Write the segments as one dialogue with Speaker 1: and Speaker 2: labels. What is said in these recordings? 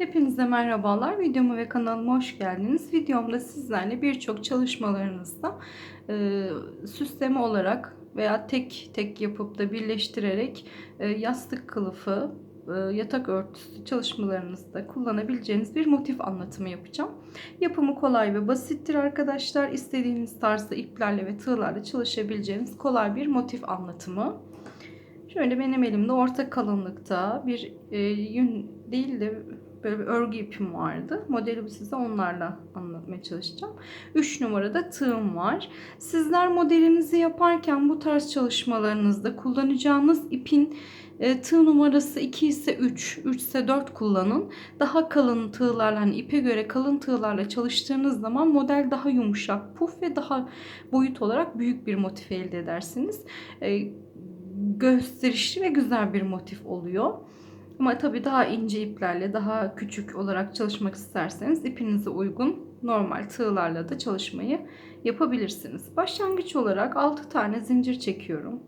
Speaker 1: Hepinize merhabalar. Videoma ve kanalıma hoş geldiniz. Videomda sizlerle birçok çalışmalarınızda e, süsleme olarak veya tek tek yapıp da birleştirerek e, yastık kılıfı, e, yatak örtüsü çalışmalarınızda kullanabileceğiniz bir motif anlatımı yapacağım. Yapımı kolay ve basittir arkadaşlar. İstediğiniz tarzda iplerle ve tığlarla çalışabileceğiniz kolay bir motif anlatımı. Şöyle benim elimde orta kalınlıkta bir e, yün değil de böyle bir örgü ipim vardı. Modeli size onlarla anlatmaya çalışacağım. 3 numarada tığım var. Sizler modelinizi yaparken bu tarz çalışmalarınızda kullanacağınız ipin e, tığ numarası 2 ise 3, 3 ise 4 kullanın. Daha kalın tığlarla hani ipe göre kalın tığlarla çalıştığınız zaman model daha yumuşak, puf ve daha boyut olarak büyük bir motif elde edersiniz. E, gösterişli ve güzel bir motif oluyor. Ama tabii daha ince iplerle daha küçük olarak çalışmak isterseniz ipinize uygun normal tığlarla da çalışmayı yapabilirsiniz. Başlangıç olarak 6 tane zincir çekiyorum.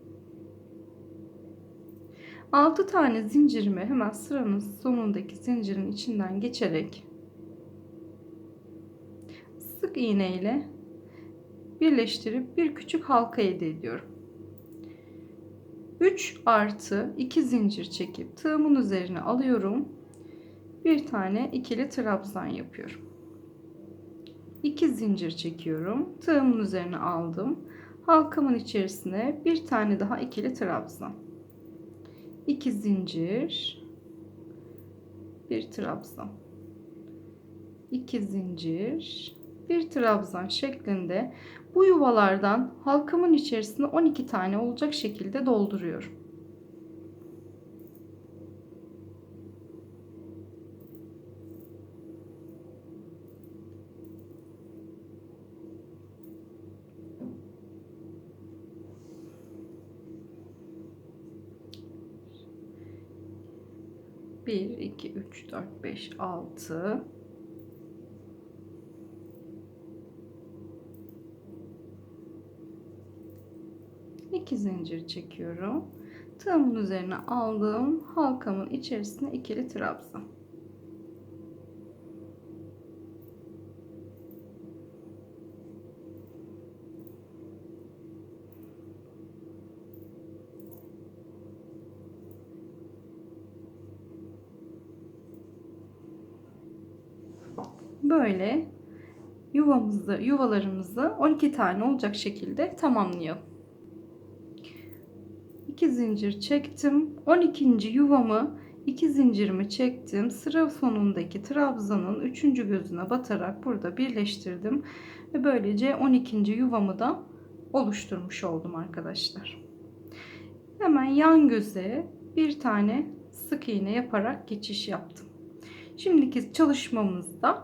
Speaker 1: 6 tane zincirimi hemen sıranın sonundaki zincirin içinden geçerek sık iğne ile birleştirip bir küçük halka elde ediyorum. 3 artı 2 zincir çekip tığımın üzerine alıyorum. Bir tane ikili trabzan yapıyorum. 2 zincir çekiyorum. Tığımın üzerine aldım. Halkamın içerisine bir tane daha ikili trabzan. 2 zincir. Bir trabzan. 2 zincir. Bir trabzan şeklinde bu yuvalardan halkamın içerisine 12 tane olacak şekilde dolduruyorum. Bir, iki, üç, dört, beş, altı. 2 zincir çekiyorum. Tığımın üzerine aldığım halkamın içerisine ikili trabzan. Böyle yuvamızı, yuvalarımızı 12 tane olacak şekilde tamamlayalım. 2 zincir çektim. 12. yuvamı 2 zincirimi çektim. Sıra sonundaki trabzanın 3. gözüne batarak burada birleştirdim ve böylece 12. yuvamı da oluşturmuş oldum arkadaşlar. Hemen yan göze bir tane sık iğne yaparak geçiş yaptım. Şimdiki çalışmamızda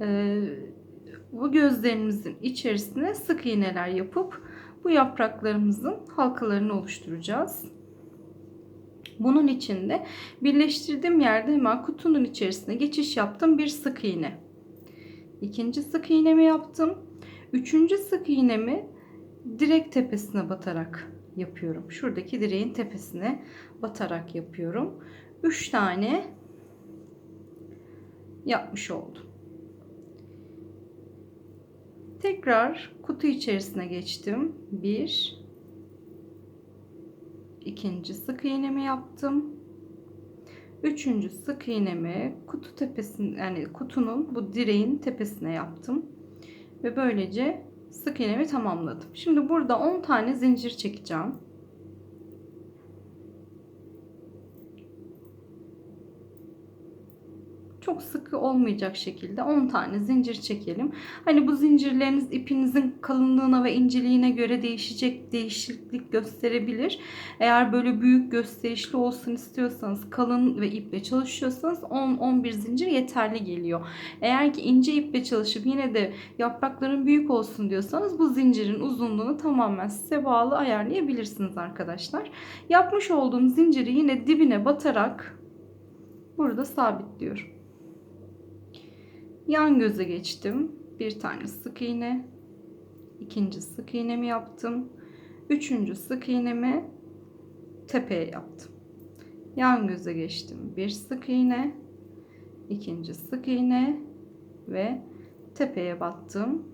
Speaker 1: e, bu gözlerimizin içerisine sık iğneler yapıp bu yapraklarımızın halkalarını oluşturacağız. Bunun için de birleştirdiğim yerde hemen kutunun içerisine geçiş yaptım. Bir sık iğne. İkinci sık iğnemi yaptım. Üçüncü sık iğnemi direk tepesine batarak yapıyorum. Şuradaki direğin tepesine batarak yapıyorum. Üç tane yapmış oldum. Tekrar kutu içerisine geçtim. Bir, ikinci sık iğnemi yaptım. Üçüncü sık iğnemi kutu tepesine yani kutunun bu direğin tepesine yaptım. Ve böylece sık iğnemi tamamladım. Şimdi burada 10 tane zincir çekeceğim. Çok sıkı olmayacak şekilde 10 tane zincir çekelim. Hani bu zincirleriniz ipinizin kalınlığına ve inceliğine göre değişecek, değişiklik gösterebilir. Eğer böyle büyük gösterişli olsun istiyorsanız, kalın ve iple çalışıyorsanız 10-11 zincir yeterli geliyor. Eğer ki ince iple çalışıp yine de yaprakların büyük olsun diyorsanız bu zincirin uzunluğunu tamamen size bağlı ayarlayabilirsiniz arkadaşlar. Yapmış olduğum zinciri yine dibine batarak burada sabitliyorum. Yan göze geçtim. Bir tane sık iğne. ikinci sık iğnemi yaptım. Üçüncü sık iğnemi tepeye yaptım. Yan göze geçtim. Bir sık iğne. ikinci sık iğne ve tepeye battım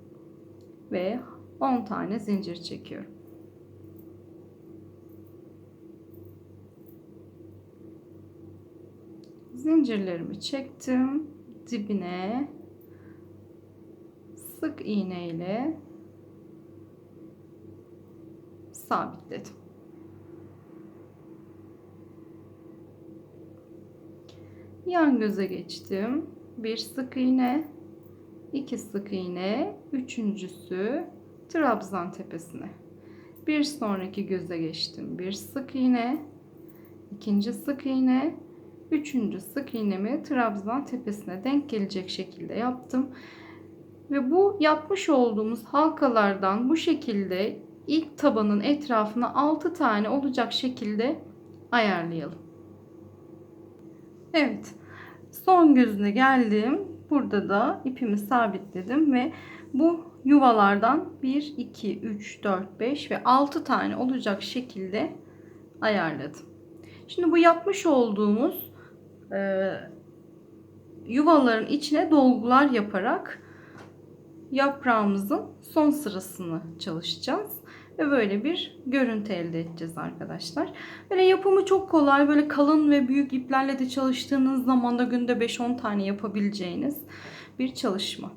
Speaker 1: ve 10 tane zincir çekiyorum. Zincirlerimi çektim. Dibine sık iğne ile sabitledim. Yan göze geçtim. Bir sık iğne, iki sık iğne, üçüncüsü trabzan tepesine. Bir sonraki göze geçtim. Bir sık iğne, ikinci sık iğne, üçüncü sık iğnemi trabzan tepesine denk gelecek şekilde yaptım. Ve bu yapmış olduğumuz halkalardan bu şekilde ilk tabanın etrafına 6 tane olacak şekilde ayarlayalım. Evet. Son gözüne geldim. Burada da ipimi sabitledim ve bu yuvalardan 1, 2, 3, 4, 5 ve 6 tane olacak şekilde ayarladım. Şimdi bu yapmış olduğumuz e, yuvaların içine dolgular yaparak yaprağımızın son sırasını çalışacağız. Ve böyle bir görüntü elde edeceğiz arkadaşlar. Böyle yapımı çok kolay. Böyle kalın ve büyük iplerle de çalıştığınız zaman da günde 5-10 tane yapabileceğiniz bir çalışma.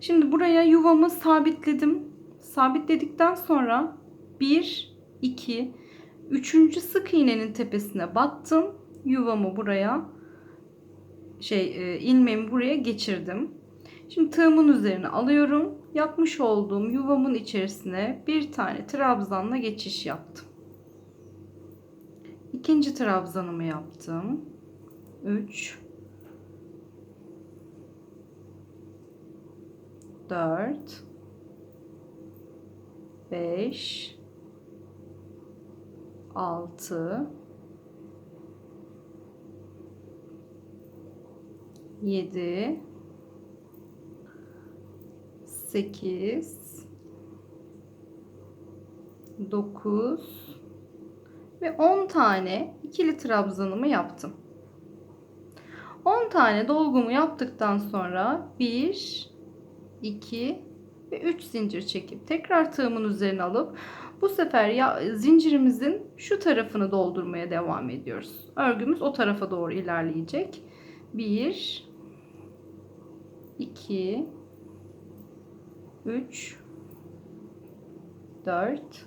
Speaker 1: Şimdi buraya yuvamı sabitledim. Sabitledikten sonra 1, 2, 3. sık iğnenin tepesine battım. Yuvamı buraya şey e, ilmeğimi buraya geçirdim. Şimdi tığımın üzerine alıyorum. Yapmış olduğum yuvamın içerisine bir tane trabzanla geçiş yaptım. İkinci trabzanımı yaptım. 3 4 5 6 7 8 9 ve 10 tane ikili trabzanımı yaptım. 10 tane dolgumu yaptıktan sonra 1 2 ve 3 zincir çekip tekrar tığımın üzerine alıp bu sefer ya, zincirimizin şu tarafını doldurmaya devam ediyoruz. Örgümüz o tarafa doğru ilerleyecek. 1 2 3 4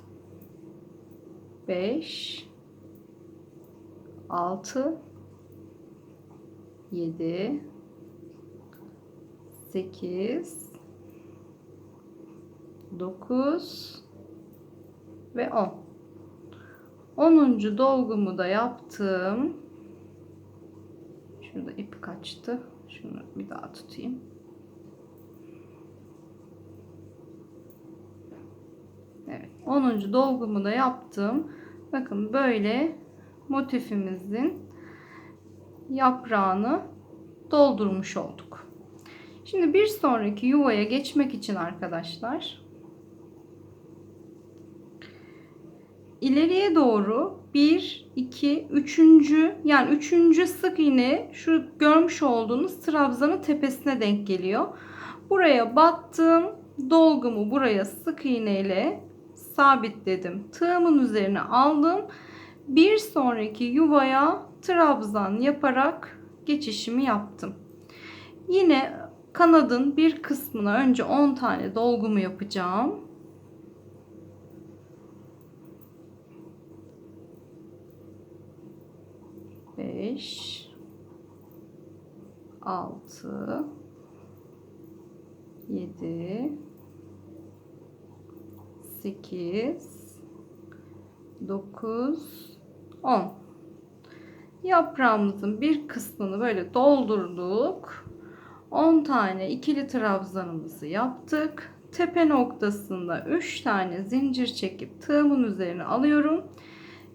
Speaker 1: 5 6 7 8 9 ve 10 10. dolgumu da yaptım. Şurada ip kaçtı. Şunu bir daha tutayım. Evet. 10. dolgumu da yaptım. Bakın böyle motifimizin yaprağını doldurmuş olduk. Şimdi bir sonraki yuvaya geçmek için arkadaşlar ileriye doğru 1 2 3. yani 3. sık iğne şu görmüş olduğunuz trabzanın tepesine denk geliyor. Buraya battım. Dolgumu buraya sık iğne ile sabitledim. Tığımın üzerine aldım. Bir sonraki yuvaya trabzan yaparak geçişimi yaptım. Yine kanadın bir kısmına önce 10 tane dolgumu yapacağım. Beş, altı, yedi, 8 9 10 yaprağımızın bir kısmını böyle doldurduk. 10 tane ikili trabzanımızı yaptık. Tepe noktasında 3 tane zincir çekip tığımın üzerine alıyorum.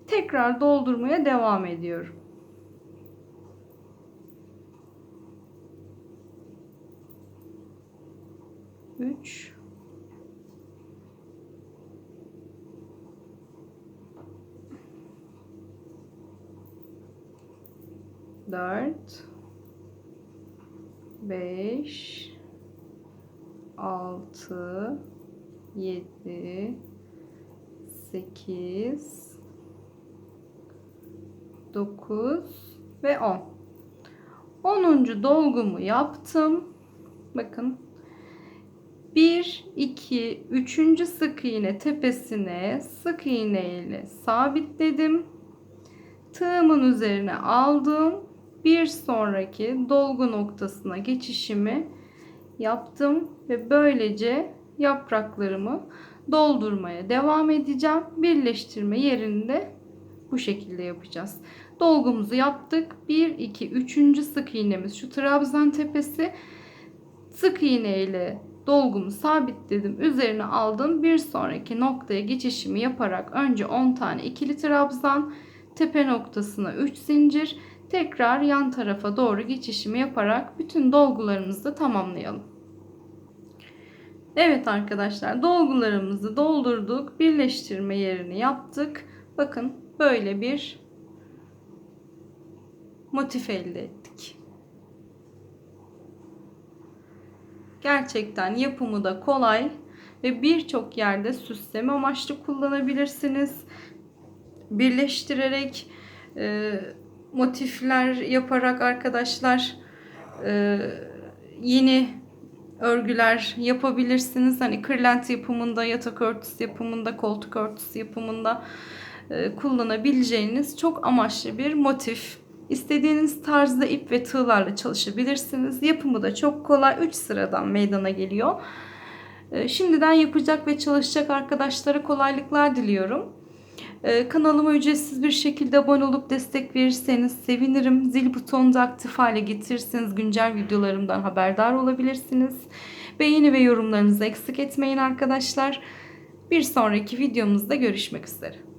Speaker 1: Tekrar doldurmaya devam ediyorum. 3 4 5 6 7 8 9 ve 10 10. dolgumu yaptım. Bakın. 1 2 3. sık iğne tepesine sık iğne ile sabitledim. Tığımın üzerine aldım bir sonraki dolgu noktasına geçişimi yaptım ve böylece yapraklarımı doldurmaya devam edeceğim. Birleştirme yerinde bu şekilde yapacağız. Dolgumuzu yaptık. 1 2 3. sık iğnemiz şu trabzan tepesi. Sık iğne ile dolgumu sabitledim. Üzerine aldım. Bir sonraki noktaya geçişimi yaparak önce 10 tane ikili trabzan, tepe noktasına 3 zincir, tekrar yan tarafa doğru geçişimi yaparak bütün dolgularımızı da tamamlayalım. Evet arkadaşlar dolgularımızı doldurduk. Birleştirme yerini yaptık. Bakın böyle bir motif elde ettik. Gerçekten yapımı da kolay ve birçok yerde süsleme amaçlı kullanabilirsiniz. Birleştirerek e, motifler yaparak arkadaşlar e, yeni örgüler yapabilirsiniz. Hani kırlent yapımında, yatak örtüsü yapımında, koltuk örtüsü yapımında e, kullanabileceğiniz çok amaçlı bir motif. İstediğiniz tarzda ip ve tığlarla çalışabilirsiniz. Yapımı da çok kolay. 3 sıradan meydana geliyor. E, şimdiden yapacak ve çalışacak arkadaşlara kolaylıklar diliyorum. Ee, kanalıma ücretsiz bir şekilde abone olup destek verirseniz sevinirim. Zil butonunu da aktif hale getirirseniz güncel videolarımdan haberdar olabilirsiniz. Beğeni ve yorumlarınızı eksik etmeyin arkadaşlar. Bir sonraki videomuzda görüşmek üzere.